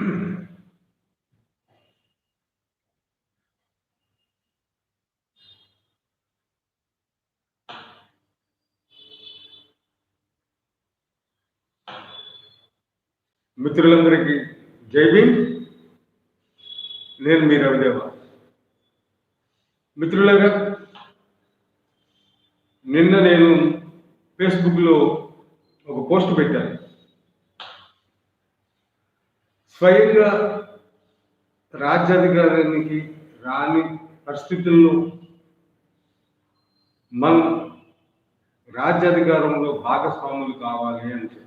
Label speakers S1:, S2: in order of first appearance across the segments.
S1: మిత్రులందరికీ జై భీమ్. నేను మీ రవిదేవ. మిత్రులగా నిన్న నేను ఫేస్బుక్లో ఒక పోస్ట్ పెట్టాను. స్వయంగా రాజ్యాధికారానికి రాని పరిస్థితుల్లో మనం రాజ్యాధికారంలో భాగస్వాములు కావాలి అని చెప్పి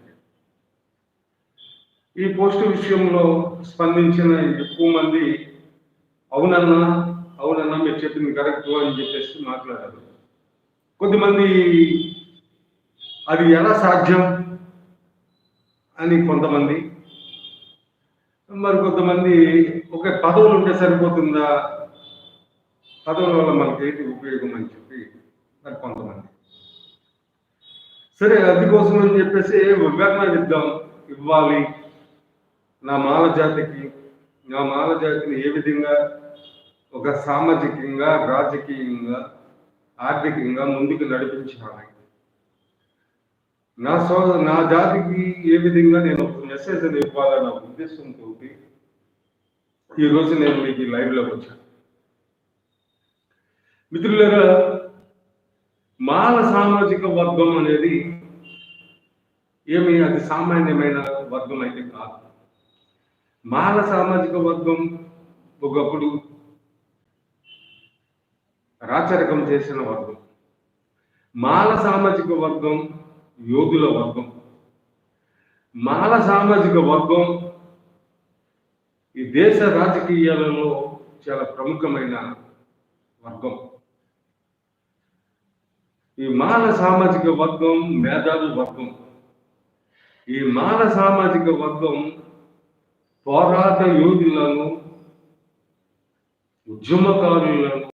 S1: ఈ పోస్ట్ విషయంలో స్పందించిన ఎక్కువ మంది అవునన్నా అవునన్నా మీరు చెప్పింది కరెక్ట్ అని చెప్పేసి మాట్లాడారు. కొద్దిమంది అది ఎలా సాధ్యం అని కొంతమంది మరి కొంతమంది ఒక పదవులు ఉంటే సరిపోతుందా? పదవుల వల్ల మనకి ఏంటి ఉపయోగం అని చెప్పి మరి కొంతమంది. సరే అందుకోసం అని చెప్పేసి వివరణ ఇద్దాం. ఇవ్వాలి. నా మాల జాతికి నా మాల జాతిని ఏ విధంగా ఒక సామాజికంగా రాజకీయంగా ఆర్థికంగా ముందుకు నడిపించాలి? నా సో నా జాతికి ఏ విధంగా నేను ఒక మెసేజ్ ఇవ్వాలన్న ఉద్దేశంతో ఈరోజు నేను మీకు లైవ్లోకి వచ్చాను. మిత్రులుగా మాల సామాజిక వర్గం అనేది ఏమి అది సామాన్యమైన వర్గం అయితే కాదు. మాల సామాజిక వర్గం ఒకప్పుడు రాచరికం చేసిన వర్గం. మాల సామాజిక వర్గం యోధుల వర్గం. మాల సామాజిక వర్గం ఈ దేశ రాజకీయాలలో చాలా ప్రముఖమైన వర్గం. ఈ మాల సామాజిక వర్గం మేధావి వర్గం. ఈ మాల సామాజిక వర్గం పోరాట యోధులను ఉద్యమకారులను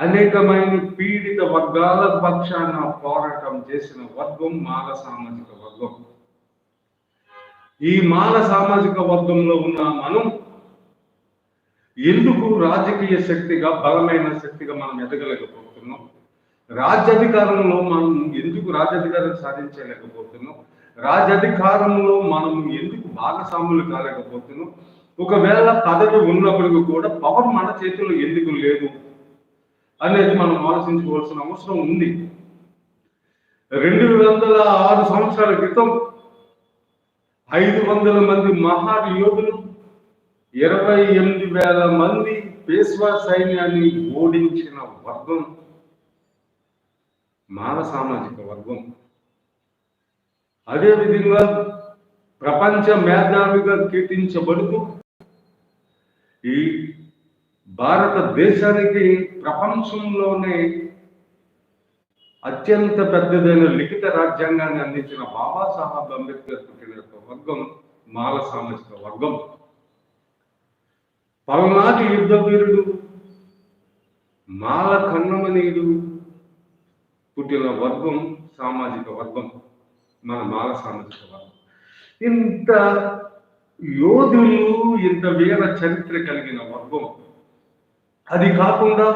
S1: అనేకమైన పీడిత వర్గాల పక్షాన పోరాటం చేసిన వర్గం మాల సామాజిక వర్గం. ఈ మాల సామాజిక వర్గంలో ఉన్న మనం ఎందుకు రాజకీయ శక్తిగా బలమైన శక్తిగా మనం ఎదగలేకపోతున్నాం? రాజ్యాధికారంలో మనం ఎందుకు రాజ్యాధికారం సాధించలేకపోతున్నాం? రాజ్యాధికారంలో మనం ఎందుకు భాగస్వాములు కాలేకపోతున్నాం? ఒకవేళ పదవి ఉన్నప్పటికీ కూడా పవర్ మన చేతిలో ఎందుకు లేదు? అనేది మనం ఆలోచించుకోవాల్సిన అవసరం ఉంది. రెండు వందల ఆరు సంవత్సరాల క్రితం ఐదు వందల మంది మహా యోధులు ఇరవై ఎనిమిది వేల మంది పేష్వా సైన్యాన్ని ఓడించిన వర్గం మాన సామాజిక వర్గం. అదేవిధంగా ప్రపంచ మేధావిగా కీర్తించబడుతూ ఈ భారతదేశానికి ప్రపంచంలోనే అత్యంత పెద్దదైన లిఖిత రాజ్యాంగాన్ని అందించిన బాబాసాహెబ్ అంబేద్కర్ పుట్టిన యొక్క వర్గం మాల సామాజిక వర్గం. పలనాటి యుద్ధ వీరుడు మాల కన్నమనీయుడు పుట్టిన వర్గం సామాజిక వర్గం మన మాల సామాజిక వర్గం. ఇంత యోధులు ఇంత వీర చరిత్ర కలిగిన వర్గం. అది కాకుండా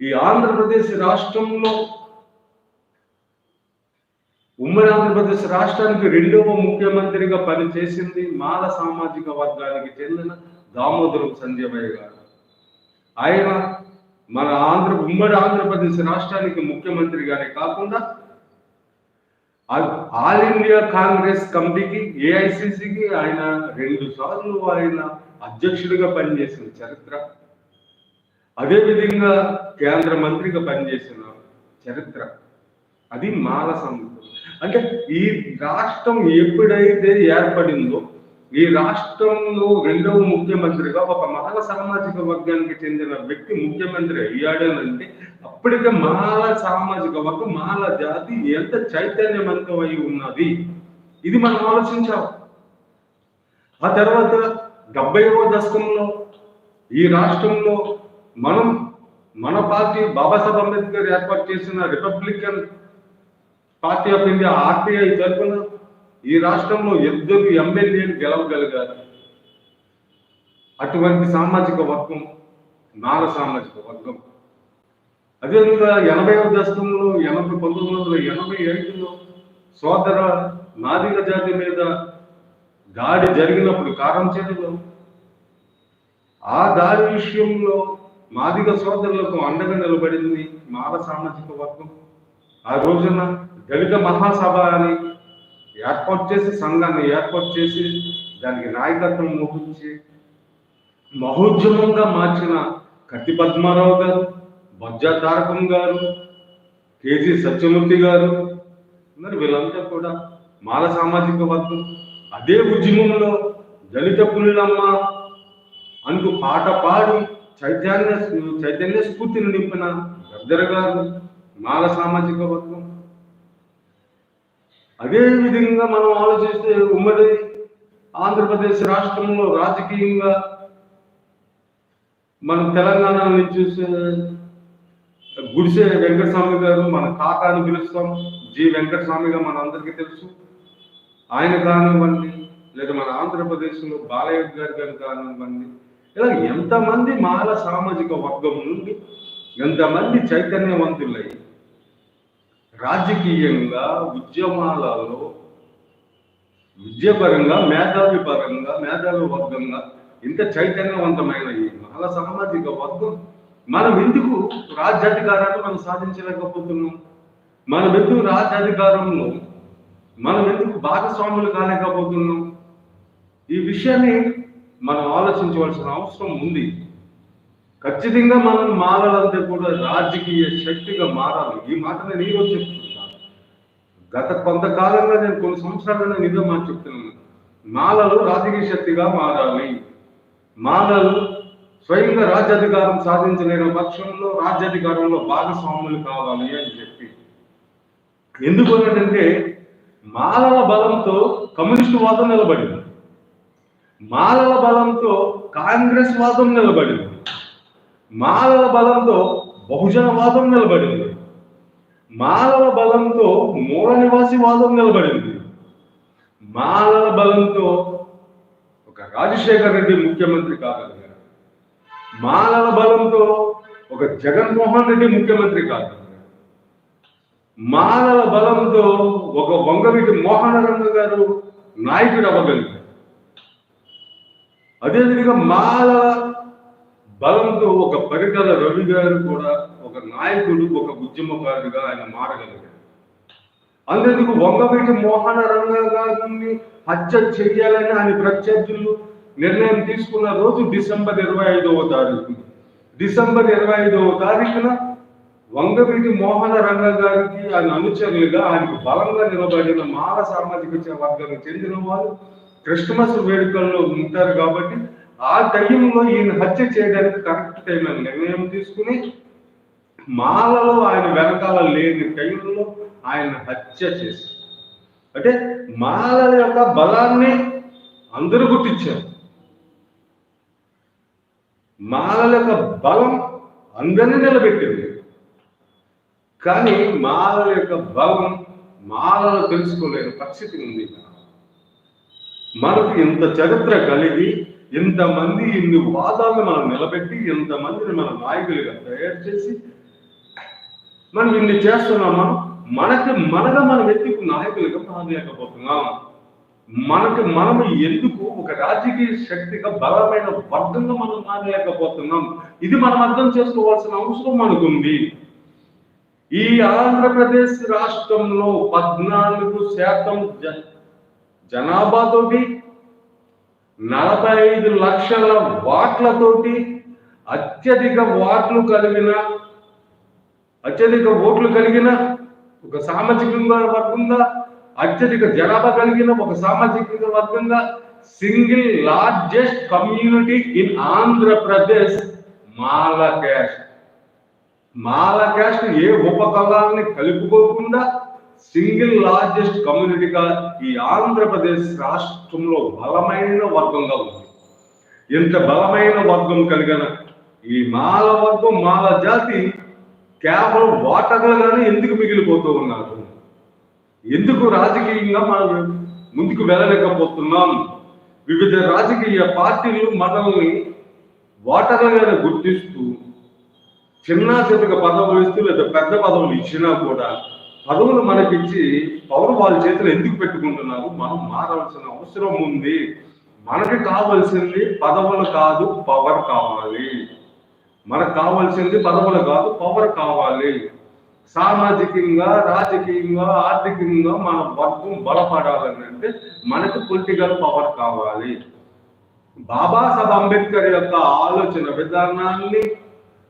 S1: ఈ ఆంధ్రప్రదేశ్ రాష్ట్రంలో ఉమ్మడి ఆంధ్రప్రదేశ్ రాష్ట్రానికి రెండవ ముఖ్యమంత్రిగా పనిచేసింది మాల సామాజిక వర్గానికి చెందిన దామోదరం సంజయ్ గారు. ఆయన మన ఆంధ్ర ఉమ్మడి ఆంధ్రప్రదేశ్ రాష్ట్రానికి ముఖ్యమంత్రిగానే కాకుండా ఆల్ ఇండియా కాంగ్రెస్ కమిటీకి ఏఐసిసికి ఆయన రెండు సార్లు ఆయన అధ్యక్షుడిగా పనిచేసిన చరిత్ర. అదేవిధంగా కేంద్ర మంత్రిగా పనిచేసిన చరిత్ర. అది మాల సంస్థ అంటే ఈ రాష్ట్రం ఎప్పుడైతే ఏర్పడిందో ఈ రాష్ట్రంలో రెండవ ముఖ్యమంత్రిగా ఒక మాల సామాజిక వర్గానికి చెందిన వ్యక్తి ముఖ్యమంత్రి అయ్యాడనంటే అప్పటికే మాల సామాజిక వర్గం మాల జాతి ఎంత చైతన్యవంతమై ఉన్నది? ఇది మనం ఆలోచించాం. ఆ తర్వాత డెబ్బైవ దశకంలో ఈ రాష్ట్రంలో మనం మన పార్టీ బాబాసాహెబ్ అంబేద్కర్ ఏర్పాటు చేసిన Republican Party of India RTI తరఫున ఈ రాష్ట్రంలో ఇద్దరు ఎమ్మెల్యేలు గెలవగలిగారు. అటువంటి సామాజిక వర్గం నాల సామాజిక వర్గం. అదేవిధంగా ఎనభై దశకంలో ఎనభై పంతొమ్మిది వందల ఎనభై ఐదులో సోదర నాదిగ జాతి మీద దాడి జరిగినప్పుడు కారం చేతిలో ఆ దాడి విషయంలో మాదిగ సోదరులకు అండగా నిలబడింది మాల సామాజిక వర్గం. ఆ రోజున దళిత మహాసభ అని ఏర్పాటు చేసి సంఘాన్ని ఏర్పాటు చేసి దానికి నాయకత్వం వహించి మహోద్యమంగా మార్చిన కత్తి పద్మారావు గారు బొజ్జా తారకం గారు కేజీ సత్యమూర్తి గారు మరి వీళ్ళంతా కూడా మాల సామాజిక వర్గం. అదే ఉద్యమంలో దళిత పులినమ్మ అంటూ పాట పాడి చైతన్య చైతన్య స్ఫూర్తిని నింపిన గద్దర గారు మాల సామాజిక వర్గం. అదే విధంగా మనం ఆలోచిస్తే ఉమ్మడి ఆంధ్రప్రదేశ్ రాష్ట్రంలో రాజకీయంగా మనం తెలంగాణ నుంచి చూసే గుడిసె వెంకటస్వామి గారు మన కాకా అని పిలుస్తాం. జి వెంకటస్వామిగా మన అందరికీ తెలుసు. ఆయన కానివ్వండి లేదా మన ఆంధ్రప్రదేశ్లో బాలయ్య గారి గారు కానివ్వండి ఇలా ఎంతమంది మాల సామాజిక వర్గం నుండి ఎంతమంది చైతన్యవంతులై రాజకీయంగా ఉద్యమాలలో విద్యాపరంగా మేధావి పరంగా మేధావి వర్గంగా ఇంత చైతన్యవంతమైన ఈ మహిళ సామాజిక వర్గం మనం ఎందుకు రాజ్యాధికారాన్ని మనం సాధించలేకపోతున్నాం? మనం ఎందుకు రాజ్యాధికారంలో మనం ఎందుకు భాగస్వాములు కాలేకపోతున్నాం? ఈ విషయాన్ని మనం ఆలోచించవలసిన అవసరం ఉంది. ఖచ్చితంగా మనం మారాలంటే కూడా రాజకీయ శక్తిగా మారాలి. ఈ మాట నేను ఈరోజు చెప్తున్నాను గత కొంతకాలంగా నేను కొన్ని సంవత్సరాలుగా నేను ఇదే మాట చెప్తున్నాను. మాలలు రాజకీయ శక్తిగా మారాలి. మాలలు స్వయంగా రాజ్యాధికారం సాధించలేని పక్షంలో రాజ్యాధికారంలో భాగస్వాములు కావాలి అని చెప్పి. ఎందుకు అంటే మాలల బలంతో కమ్యూనిస్టు వాదం నిలబడింది. మాలల బలంతో కాంగ్రెస్ వాదం నిలబడింది. మాలల బలంతో బహుజన వాదం నిలబడింది. మాలల బలంతో మూల నివాసి వాదం నిలబడింది. మాలల బలంతో ఒక రాజశేఖర్ రెడ్డి ముఖ్యమంత్రి కాగలిగారు. మాలల బలంతో ఒక జగన్మోహన్ రెడ్డి ముఖ్యమంత్రి కాగలిగారు. మాలల బలంతో ఒక వంగవీటి మోహన రంగ గారు నాయకుడు అవ్వగలిగారు. అదేవిధంగా మాల బలంతో ఒక పరికర రవి గారు కూడా ఒక నాయకుడు ఒక ఉద్యమకారుడిగా ఆయన మారగలిగారు. అందుకు వంగవీటి మోహన రంగ గారిని హత్య చెయ్యాలని ఆయన ప్రత్యర్థులు నిర్ణయం తీసుకున్న రోజు డిసెంబర్ ఇరవై ఐదవ తారీఖు డిసెంబర్ ఇరవై ఐదవ తారీఖున వంగవీటి మోహన రంగ గారికి ఆయన అనుచరులుగా ఆయనకు బలంగా నిలబడిన మాల సామాజిక వర్గానికి చెందిన వారు క్రిస్మస్ వేడుకల్లో ఉంటారు కాబట్టి ఆ టైంలో ఈయన హత్య చేయడానికి కరెక్ట్ టైం అని నిర్ణయం తీసుకుని మాలలో ఆయన వెనకాల లేని టైంలో ఆయన హత్య చేశారు. అంటే మాలల యొక్క బలాన్ని అందరూ గుర్తించారు. మాలల యొక్క బలం అందరినీ నిలబెట్టింది. కానీ మాలల యొక్క బలం మాలలు తెలుసుకోలేని పరిస్థితి ఉంది. మనకు ఇంత చరిత్ర కలిగి ఇంతమంది ఇన్ని వాదాలను మనం నిలబెట్టి ఇంతమందిని మన నాయకులుగా తయారు చేసి మనం ఇన్ని చేస్తున్నామా మనకి మనగా మనం ఎందుకు నాయకులుగా మారలేకపోతున్నాం మనకి మనం ఎందుకు ఒక రాజకీయ శక్తిగా బలమైన వర్గంగా మనం మారలేకపోతున్నాం? ఇది మనం అర్థం చేసుకోవాల్సిన అవసరం మనకుంది. ఈ ఆంధ్రప్రదేశ్ రాష్ట్రంలో పద్నాలుగు శాతం జనాభాతోటి నలభై ఐదు లక్షల వాట్లతోటి అత్యధిక వాట్లు కలిగిన అత్యధిక ఓట్లు కలిగిన ఒక సామాజికంగా వర్గంగా అత్యధిక జనాభా కలిగిన ఒక సామాజిక వర్గంగా single largest community in Andhra Pradesh Mala caste Mala caste ఏ ఉపకులాన్ని కలుపుకోకుండా సింగిల్ లార్జెస్ట్ కమ్యూనిటీగా ఈ ఆంధ్రప్రదేశ్ రాష్ట్రంలో బలమైన వర్గంగా ఉంది. ఎంత బలమైన వర్గం కలిగిన ఈ మాల వర్గం మాల జాతి కేవలం ఓటర్లుగానే ఎందుకు మిగిలిపోతూ ఉన్నారు? ఎందుకు రాజకీయంగా మనం ముందుకు వెళ్ళలేకపోతున్నాం? వివిధ రాజకీయ పార్టీలు మనల్ని ఓటర్లుగానే గుర్తిస్తూ చిన్న చిన్నగా పదవులు ఇస్తూ లేదా పెద్ద పదవులు ఇచ్చినా కూడా పదవులు మనకిచ్చి పవర్ వాళ్ళ చేతులు ఎందుకు పెట్టుకుంటున్నారు? మనం మారవలసిన అవసరం ఉంది. మనకి కావాల్సింది పదవులు కాదు పవర్ కావాలి. మనకు కావాల్సింది పదవులు కాదు పవర్ కావాలి. సామాజికంగా రాజకీయంగా ఆర్థికంగా మన వర్గం బలపడాలని అంటే మనకు పొలిటికల్ పవర్ కావాలి. బాబాసాహెబ్ అంబేద్కర్ యొక్క ఆలోచన విధానాన్ని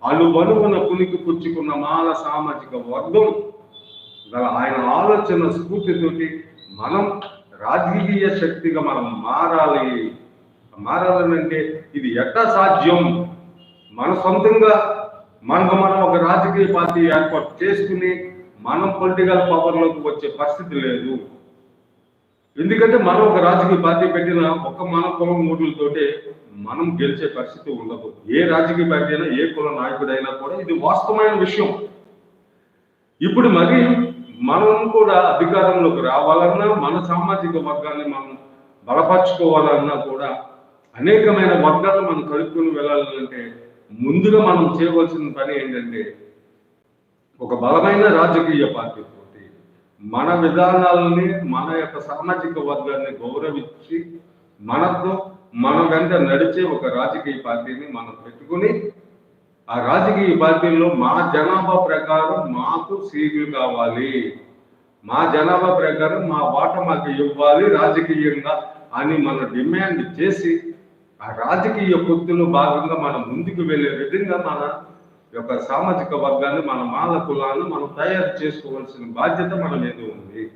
S1: అలుబలుగున పునికి పుచ్చుకున్న మాల సామాజిక వర్గం గల ఆయన ఆలోచన స్ఫూర్తితోటి మనం రాజకీయ శక్తిగా మనం మారాలి. మారాలనంటే ఇది ఎట్టా సాధ్యం? మన సొంతంగా మనకు మనం ఒక రాజకీయ పార్టీ ఏర్పాటు చేసుకుని మనం పొలిటికల్ పవర్లోకి వచ్చే పరిస్థితి లేదు. ఎందుకంటే మనం ఒక రాజకీయ పార్టీ పెట్టిన ఒక మన కులం ఓట్లతోటే మనం గెలిచే పరిస్థితి ఉండదు. ఏ రాజకీయ పార్టీ అయినా ఏ కుల నాయకుడైనా కూడా ఇది వాస్తవమైన విషయం. ఇప్పుడు మరి మనం కూడా అధికారంలోకి రావాలన్నా మన సామాజిక వర్గాన్ని మనం బలపరచుకోవాలన్నా కూడా అనేకమైన వర్గాలు మనం కలుపుకొని వెళ్ళాలంటే ముందుగా మనం చేయవలసిన పని ఏంటంటే ఒక బలమైన రాజకీయ పార్టీ తోటి మన విధానాలని మన యొక్క సామాజిక వర్గాన్ని గౌరవించి మనతో మన వెంట నడిచే ఒక రాజకీయ పార్టీని మనం పెట్టుకుని ఆ రాజకీయ పార్టీల్లో మా జనాభా ప్రకారం మాకు సీట్లు కావాలి. మా జనాభా ప్రకారం మా వాట మాకు ఇవ్వాలి రాజకీయంగా అని మన డిమాండ్ చేసి ఆ రాజకీయ పొత్తులో భాగంగా మనం ముందుకు వెళ్ళే విధంగా మన యొక్క సామాజిక వర్గాన్ని మన మాల కులాన్ని మనం తయారు చేసుకోవాల్సిన బాధ్యత మన మీద ఉంది.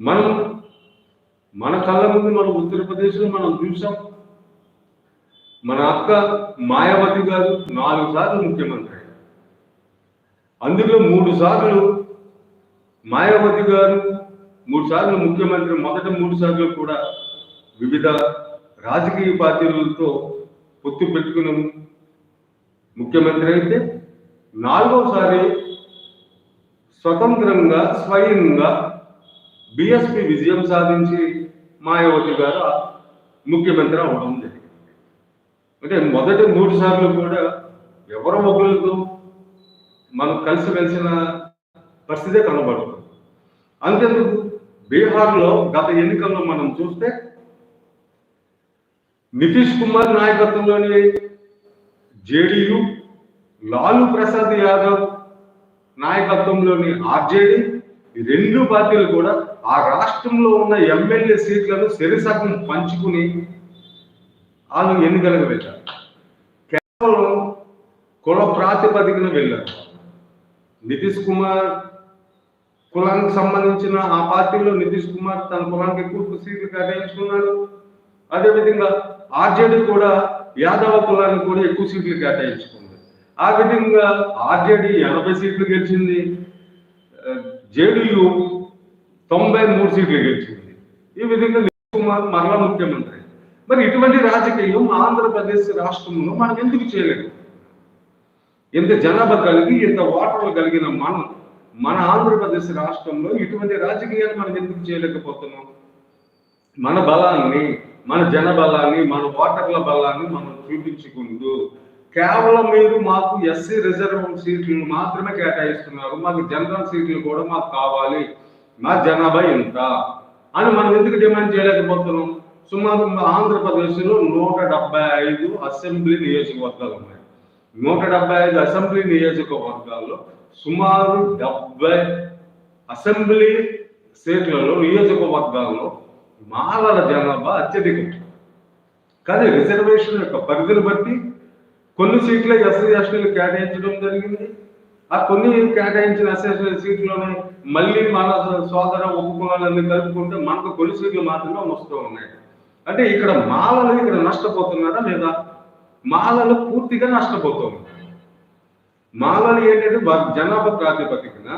S1: మనం మన కళ్ళ ముందు మనం ఉత్తరప్రదేశ్లో మనం చూసాం. మన అక్క మాయావతి గారు నాలుగు సార్లు ముఖ్యమంత్రి అయ్యారు. అందులో మూడు సార్లు మాయావతి గారు మూడు సార్లు ముఖ్యమంత్రి మొదట మూడు సార్లు కూడా వివిధ రాజకీయ పార్టీలతో పొత్తు పెట్టుకుని ముఖ్యమంత్రి అయితే నాలుగోసారి స్వతంత్రంగా స్వయంగా బిఎస్పి విజయం సాధించి మాయావతి గారు ముఖ్యమంత్రి అవడం జరిగింది అంటే మొదటి మూడు సార్లు కూడా ఎవరో ఒకరితో మనం కలిసి వెలిసిన పరిస్థితే కనబడుతుంది. అంతేందుకు? బీహార్లో గత ఎన్నికల్లో మనం చూస్తే నితీష్ కుమార్ నాయకత్వంలోని జేడీయూ లాలూ ప్రసాద్ యాదవ్ నాయకత్వంలోని ఆర్జేడీ ఈ రెండు పార్టీలు కూడా ఆ రాష్ట్రంలో ఉన్న ఎమ్మెల్యే సీట్లను సెరిసగం పంచుకుని వాళ్ళు ఎన్నికలకు వెళ్ళారు. కేవలం కుల ప్రాతిపదికన వెళ్ళారు. నితీష్ కుమార్ కులానికి సంబంధించిన ఆ పార్టీలో నితీష్ కుమార్ తన కులానికి ఎక్కువ సీట్లు కేటాయించుకున్నాడు. అదేవిధంగా ఆర్జేడీ కూడా యాదవ కులానికి కూడా ఎక్కువ సీట్లు కేటాయించుకుంది. ఆ విధంగా ఆర్జేడీ ఎనభై సీట్లు గెలిచింది. జేడీయూ తొంభై మూడు సీట్లు గెలిచింది. ఈ విధంగా నితీష్ కుమార్ మరలా ముఖ్యమంత్రి. మరి ఇటువంటి రాజకీయం ఆంధ్రప్రదేశ్ రాష్ట్రంలో మనం ఎందుకు చేయలేదు? ఎంత జనాభా కలిగి ఎంత ఓటర్లు కలిగిన మనం మన ఆంధ్రప్రదేశ్ రాష్ట్రంలో ఇటువంటి రాజకీయాలు మనం ఎందుకు చేయలేకపోతున్నాం? మన బలాన్ని మన జన బలాన్ని మన ఓటర్ల బలాన్ని మనం చూపించుకుంటూ కేవలం మీరు మాకు ఎస్సీ రిజర్వ్ సీట్లను మాత్రమే కేటాయిస్తున్నారు. మాకు జనరల్ సీట్లు కూడా మాకు కావాలి. మా జనాభా ఎంత? అని మనం ఎందుకు డిమాండ్ చేయలేకపోతున్నాం? సుమారు ఆంధ్రప్రదేశ్లో నూట డెబ్బై ఐదు అసెంబ్లీ నియోజకవర్గాలు ఉన్నాయి. నూట డెబ్బై ఐదు అసెంబ్లీ నియోజకవర్గాల్లో సుమారు డెబ్బై అసెంబ్లీ సీట్లలో నియోజకవర్గాల్లో మాలల జనాభా అత్యధికం. కానీ రిజర్వేషన్ యొక్క పరిధిని బట్టి కొన్ని సీట్లే ఎస్సీ ఎస్టీలు కేటాయించడం జరిగింది. ఆ కొన్ని కేటాయించిన ఎస్సీ సీట్లోనే మళ్ళీ మన సోదర ఉపకులాలన్నీ కలుపుకుంటే మనకు కొన్ని సీట్లు మాత్రమే వస్తూ ఉన్నాయి. అంటే ఇక్కడ మాలలు ఇక్కడ నష్టపోతున్నారా లేదా మాలలు పూర్తిగా నష్టపోతుంది మాలలు ఏంటంటే వారి జనాభా ప్రాతిపదికన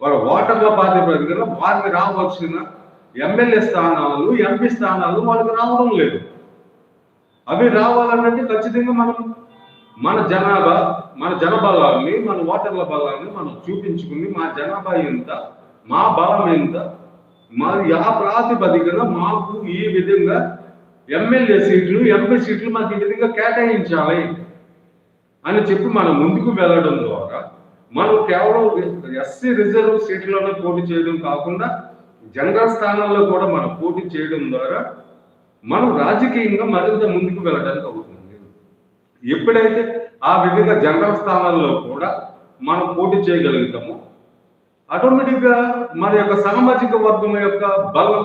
S1: వాళ్ళ ఓటర్ల ప్రాతిపదికన వారికి రావాల్సిన ఎమ్మెల్యే స్థానాలు ఎంపీ స్థానాలు వాళ్ళకి రావడం లేదు. అవి రావాలంటే ఖచ్చితంగా మనం మన జనాభా మన జనబలాన్ని మన ఓటర్ల బలాన్ని మనం చూపించుకుని మా జనాభా ఎంత మా బలం ఎంత మరి ఆ ప్రాతిపదికన మాకు ఈ విధంగా ఎమ్మెల్యే సీట్లు ఎంపీ సీట్లు మాకు ఈ విధంగా కేటాయించాలి అని చెప్పి మనం ముందుకు వెళ్ళడం ద్వారా మనం కేవలం ఎస్సీ రిజర్వ్ సీట్లోనే పోటీ చేయడం కాకుండా జనరల్ స్థానాల్లో కూడా మనం పోటీ చేయడం ద్వారా మనం రాజకీయంగా మరింత ముందుకు వెళ్ళడానికి అవుతుంది. ఎప్పుడైతే ఆ విధంగా జనరల్ స్థానాల్లో కూడా మనం పోటీ చేయగలుగుతామో ఆటోమేటిక్గా మన యొక్క సామాజిక వర్గం యొక్క బలం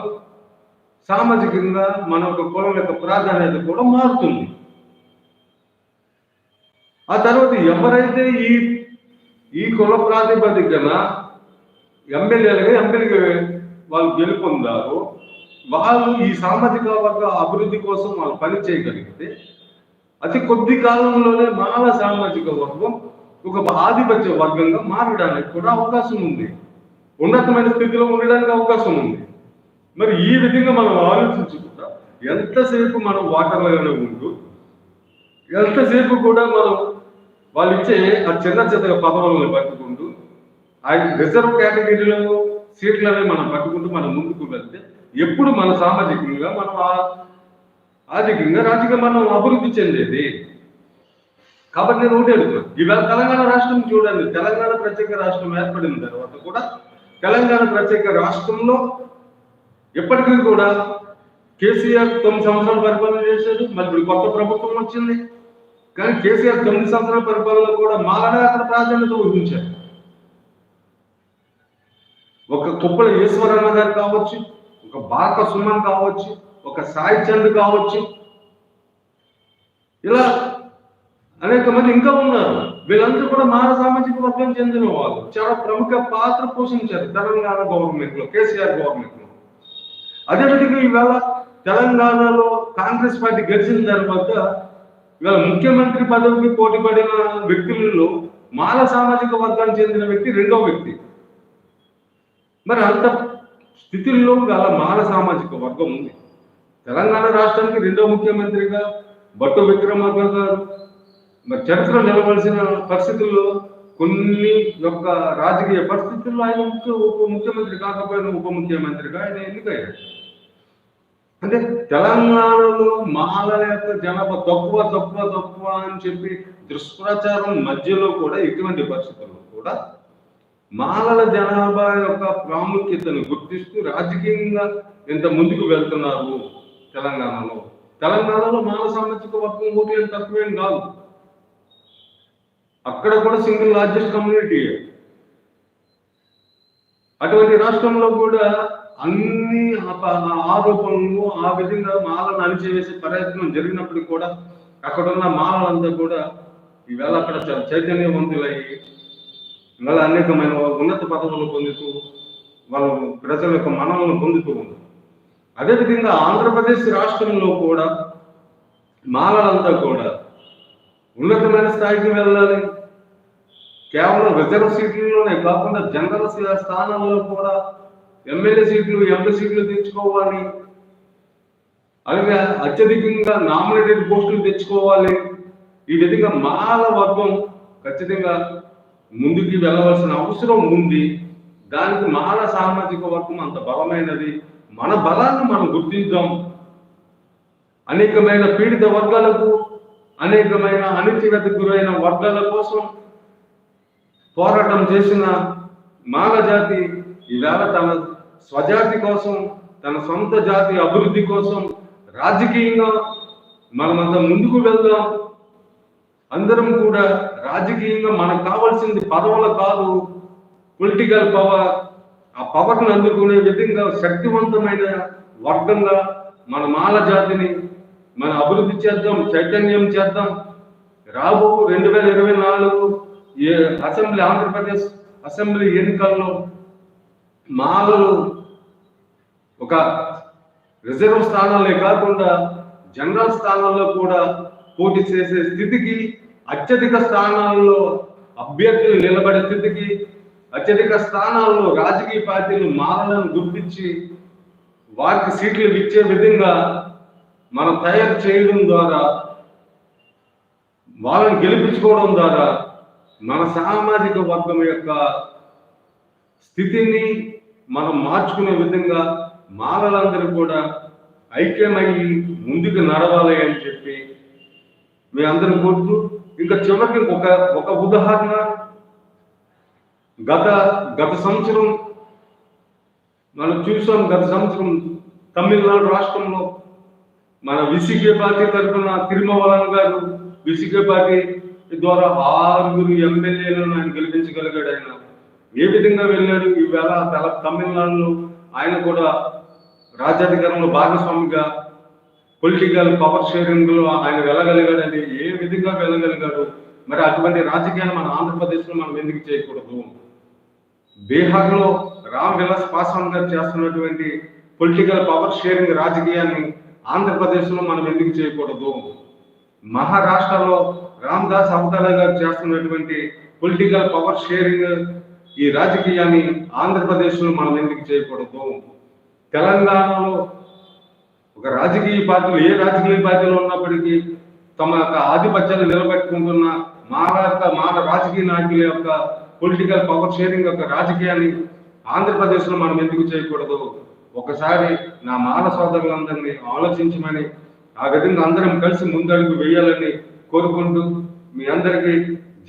S1: సామాజికంగా మన యొక్క కులం యొక్క ప్రాధాన్యత కూడా మారుతుంది. ఆ తర్వాత ఎవరైతే ఈ ఈ కుల ప్రాతిపదికన ఎమ్మెల్యేలుగా ఎమ్మెల్యే వాళ్ళు గెలుపొందారో వాళ్ళు ఈ సామాజిక వర్గ అభివృద్ధి కోసం వాళ్ళు పని చేయగలిగితే అతి కొద్ది కాలంలోనే మాల సామాజిక వర్గం ఒక ఆధిపత్య వర్గంగా మారడానికి కూడా అవకాశం ఉంది. ఉన్నతమైన స్థితిలో ఉండడానికి అవకాశం ఉంది. మరి ఈ విధంగా మనం ఆలోచించకుండా ఎంతసేపు మనం వాటర్లోనే ఉంటూ ఎంతసేపు కూడా మనం వాళ్ళు ఇచ్చే ఆ చిన్న చిన్న పదవులను పట్టుకుంటూ ఆ రిజర్వ్ కేటగిరీలో సీట్లనే మనం పట్టుకుంటూ మనం ముందుకు వెళ్తే ఎప్పుడు మన సామాజికంగా మనం ఆర్థికంగా రాజకీయ మనం అభివృద్ధి చెందేది? కాబట్టి నేను ఒకటి అడుగుతున్నాను ఇవాళ తెలంగాణ రాష్ట్రం చూడండి తెలంగాణ ప్రత్యేక రాష్ట్రం ఏర్పడిన తర్వాత కూడా తెలంగాణ ప్రత్యేక రాష్ట్రంలో ఎప్పటికీ కూడా కేసీఆర్ తొమ్మిది సంవత్సరాలు పరిపాలన చేశాడు మరి ఇప్పుడు కొత్త ప్రభుత్వం వచ్చింది. కానీ కేసీఆర్ తొమ్మిది సంవత్సరాల పరిపాలనలో కూడా మాలనే అక్కడ ప్రాధాన్యత వహించారు ఒక కుప్పల ఈశ్వరన్న గారు కావచ్చు ఒక బాక సుమన్ కావచ్చు ఒక సాయి చంద్ కావచ్చు ఇలా అనేక మంది ఇంకా ఉన్నారు. వీళ్ళందరూ కూడా మాన సామాజిక వర్గం చెందిన వాళ్ళు. చాలా ప్రముఖ పాత్ర పోషించారు తెలంగాణ గవర్నమెంట్లో కేసీఆర్ గవర్నమెంట్లో. అదేవిధంగా ఈవేళ తెలంగాణలో కాంగ్రెస్ పార్టీ గెలిచిన తర్వాత ఇవాళ ముఖ్యమంత్రి పదవికి పోటీ పడిన వ్యక్తులలో మాల సామాజిక వర్గానికి చెందిన వ్యక్తి రెండో వ్యక్తి. మరి అంత స్థితిలో గల మాల సామాజిక వర్గం ఉంది. తెలంగాణ రాష్ట్రానికి రెండో ముఖ్యమంత్రిగా బట్టు విక్రమార్క గారు మరి చరిత్ర నిలవలసిన పరిస్థితుల్లో కొన్ని యొక్క రాజకీయ పరిస్థితుల్లో ఆయన ఉప ముఖ్యమంత్రి కాకపోయినా ఉప ముఖ్యమంత్రిగా ఆయన ఎన్నికయ్యాడు. అంటే తెలంగాణలో మాలల యొక్క జనాభా తక్కువ తక్కువ తక్కువ అని చెప్పి దుష్ప్రచారం మధ్యలో కూడా ఇటువంటి పరిస్థితుల్లో కూడా మాలల జనాభా యొక్క ప్రాముఖ్యతను గుర్తిస్తూ రాజకీయంగా ఎంత ముందుకు వెళ్తున్నారు తెలంగాణలో. తెలంగాణలో మాల సామాజిక వర్గం ఓటు తక్కువేం కాదు. అక్కడ కూడా సింగిల్ లార్జెస్ట్ కమ్యూనిటీ. అటువంటి రాష్ట్రంలో కూడా అన్ని ఆరోపణలు ఆ విధంగా మాలను అణిచివేసే ప్రయత్నం జరిగినప్పటికీ కూడా అక్కడ ఉన్న మాలలంతా కూడా ఈవేళ అక్కడ చైతన్యవంతులయ్యి ఇవాళ అనేకమైన ఉన్నత పదవులు పొందుతూ వాళ్ళు ప్రజల యొక్క మనలను పొందుతూ ఉన్నారు. అదేవిధంగా ఆంధ్రప్రదేశ్ రాష్ట్రంలో కూడా మాలలంతా కూడా ఉన్నతమైన స్థాయికి వెళ్ళాలి. కేవలం రిజర్వ్ సీట్లలోనే కాకుండా జనరల్ స్థానంలో స్థానాల్లో కూడా ఎమ్మెల్యే సీట్లు ఎంపీ సీట్లు తెచ్చుకోవాలి. అలాగే అత్యధికంగా నామినేటెడ్ పోస్టులు తెచ్చుకోవాలి. ఈ విధంగా మాల వర్గం ఖచ్చితంగా ముందుకి వెళ్ళవలసిన అవసరం ఉంది. దానికి మాల సామాజిక వర్గం అంత బలమైనది. మన బలాన్ని మనం గుర్తిద్దాం అనేకమైన పీడిత వర్గాలకు అనేకమైన అణిచివేతకు గురైన వర్గాల కోసం పోరాటం చేసిన మాల జాతి ఈవేళ తన స్వజాతి కోసం తన సొంత జాతి అభివృద్ధి కోసం రాజకీయంగా మనమంతా ముందుకు వెళ్దాం. అందరం కూడా రాజకీయంగా మనకు కావాల్సింది పదవుల కాదు పొలిటికల్ పవర్ ఆ పవర్ను అందుకునే విధంగా శక్తివంతమైన వర్గంగా మన మాల జాతిని మన అభివృద్ధి చేద్దాం చైతన్యం చేద్దాం. రాబో రెండు వేల ఇరవై నాలుగు ఏ అసెంబ్లీ ఆంధ్రప్రదేశ్ అసెంబ్లీ ఎన్నికల్లో మాలలు ఒక రిజర్వ్ స్థానాలే కాకుండా జనరల్ స్థానాల్లో కూడా పోటీ చేసే స్థితికి అత్యధిక స్థానాల్లో అభ్యర్థులు నిలబడే స్థితికి అత్యధిక స్థానాల్లో రాజకీయ పార్టీలు మాలను గుర్తించి వారికి సీట్లు ఇచ్చే విధంగా మనం తయారు చేయడం ద్వారా వాళ్ళని గెలిపించుకోవడం ద్వారా మన సామాజిక వర్గం యొక్క స్థితిని మనం మార్చుకునే విధంగా మాలలందరూ కూడా ఐక్యమయ్యి ముందుకు నడవాలి అని చెప్పి మీ అందరం కోరుతూ ఇంకా చివరికి ఒక ఒక ఉదాహరణ. గత గత సంవత్సరం మనం చూసాం గత సంవత్సరం తమిళనాడు రాష్ట్రంలో మన విసిగే పార్టీ తరఫున తిరుమవలం గారు విసిగే పార్టీ ద్వారా ఆరుగురు ఎమ్మెల్యేలను ఆయన గెలిపించగలిగాడు ఆయన. ఏ విధంగా వెళ్ళాడు? ఈవేళ తల తమిళనాడులో ఆయన కూడా రాజ్యాధికారంలో భాగస్వామిగా పొలిటికల్ పవర్ షేరింగ్లో ఆయన వెళ్ళగలిగాడని ఏ విధంగా వెళ్ళగలిగాడు? మరి అటువంటి రాజకీయాన్ని మన ఆంధ్రప్రదేశ్లో మనం ఎందుకు చేయకూడదు? బీహార్లో రామ్ విలాస్ పాస్వాన్ గారు చేస్తున్నటువంటి పొలిటికల్ పవర్ షేరింగ్ రాజకీయాన్ని ఆంధ్రప్రదేశ్లో మనం ఎందుకు చేయకూడదు? మహారాష్ట్రలో రామ్ దాస్ అవతాల గారు చేస్తున్నటువంటి పొలిటికల్ పవర్ షేరింగ్ ఈ రాజకీయాన్ని ఆంధ్రప్రదేశ్లో మనం ఎందుకు చేయకూడదు? తెలంగాణలో ఒక రాజకీయ పార్టీలు ఏ రాజకీయ పార్టీలో ఉన్నప్పటికీ తమ యొక్క ఆధిపత్యాన్ని నిలబెట్టుకుంటున్న మహారాష్ట్ర మన రాజకీయ నాయకుల యొక్క పొలిటికల్ పవర్ షేరింగ్ యొక్క రాజకీయాన్ని ఆంధ్రప్రదేశ్లో మనం ఎందుకు చేయకూడదు? ఒకసారి నా మాన సోదరులందరినీ ఆలోచించమని ఆ విధంగా అందరం కలిసి ముందడుగు వేయాలని కోరుకుంటూ మీ అందరికీ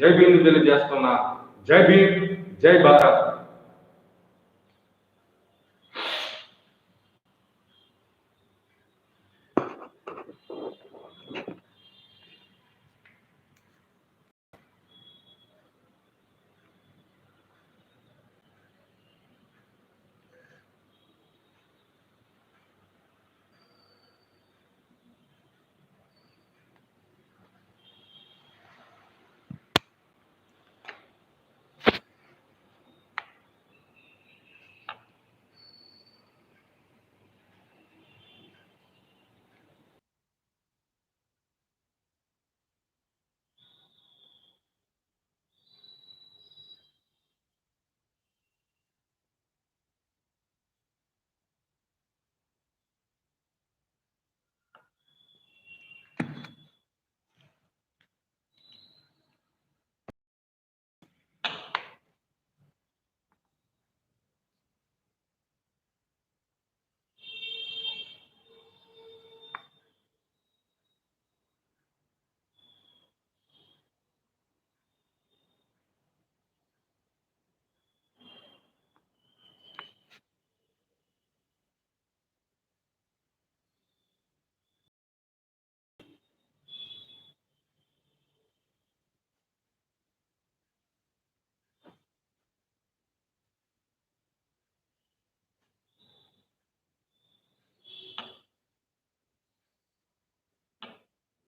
S1: జై భీమ్ తెలియజేస్తున్నా. జై భీమ్ జై భారత్.